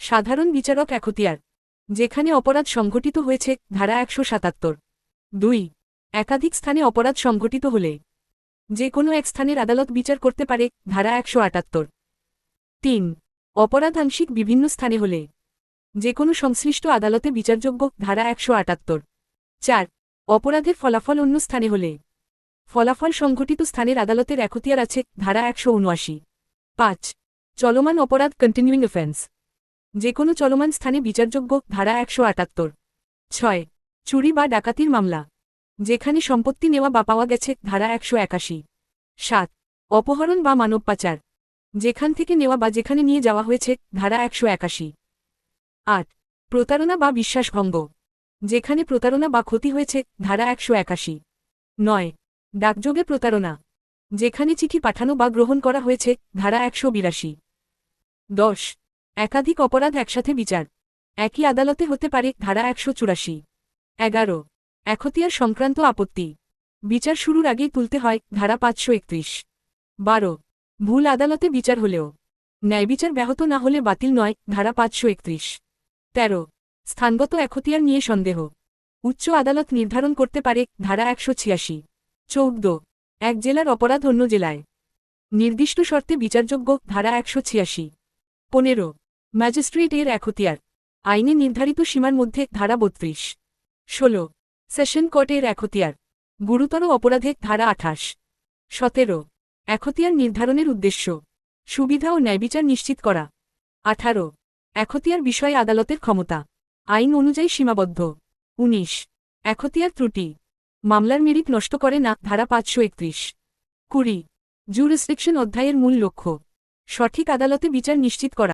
সাধারণ বিচারক একতিয়ার, যেখানে অপরাধ সংঘটিত হয়েছে, ধারা একশো সাতাত্তর। দুই, একাধিক স্থানে অপরাধ সংঘটিত হলে, যে কোনো এক স্থানের আদালত বিচার করতে পারে, ধারা একশো আটাত্তর। তিন অপরাধ আংশিক বিভিন্ন স্থানে হলে, যে কোনো সংশ্লিষ্ট আদালতে বিচারযোগ্য, ধারা একশো আটাত্তর। চার, অপরাধের ফলাফল অন্য স্থানে হলে, ফলাফল সংঘটিত স্থানের আদালতের একতিয়ার আছে, ধারা একশো উনআশি। পাঁচ, চলমান অপরাধ কন্টিনিউইং অফেন্স যে কোনো চলমান স্থানে বিচারযোগ্য, ধারা একশো আটাত্তর। ছয়। চুরি বা ডাকাতির মামলা। যেখানে সম্পত্তি নেওয়া বা পাওয়া গেছে, ধারা একশো একাশি। সাত। অপহরণ বা মানব পাচার। যেখান থেকে নেওয়া বা যেখানে নিয়ে যাওয়া হয়েছে, ধারা একশো একাশি। আট। প্রতারণা বা বিশ্বাসভঙ্গ। যেখানে প্রতারণা বা ক্ষতি হয়েছে, ধারা একশো একাশি। নয়। ডাকযোগে প্রতারণা। যেখানে চিঠি পাঠানো বা গ্রহণ করা হয়েছে, ধারা একশো বিরাশি। দশ। একাধিক অপরাধ একসাথে বিচার। একই আদালতে হতে পারে ধারা একশো চুরাশি। এগারো। একতিয়ার সংক্রান্ত আপত্তি। বিচার শুরুর আগেই তুলতে হয় ধারা পাঁচশো একত্রিশ। বারো। ভুল আদালতে বিচার হলেও। ন্যায়বিচার ব্যাহত না হলে বাতিল নয় ধারা পাঁচশো একত্রিশ। তেরো। স্থানগত একতিয়ার নিয়ে সন্দেহ। উচ্চ আদালত নির্ধারণ করতে পারে ধারা একশো ছিয়াশি। চৌদ্দ। এক জেলার অপরাধ অন্য জেলায়। নির্দিষ্ট শর্তে বিচারযোগ্য ধারা একশো ছিয়াশি। পনেরো। ম্যাজিস্ট্রেট এর একতিয়ার আইনে নির্ধারিত সীমার মধ্যে ধারা বত্রিশ। ষোলো, সেশন কোর্টের একতিয়ার গুরুতর অপরাধে ধারা আঠাশ। সতেরো একতিয়ার নির্ধারণের উদ্দেশ্য, সুবিধা ও ন্যায়বিচার নিশ্চিত করা। আঠারো একতিয়ার বিষয়ে আদালতের ক্ষমতা, আইন অনুযায়ী সীমাবদ্ধ। উনিশ একতিয়ার ত্রুটি, মামলার মেরিট নষ্ট করে না, ধারা পাঁচশো একত্রিশ। কুড়ি, জুরিসডিকশন অধ্যায়ের মূল লক্ষ্য, সঠিক আদালতে বিচার নিশ্চিত করা।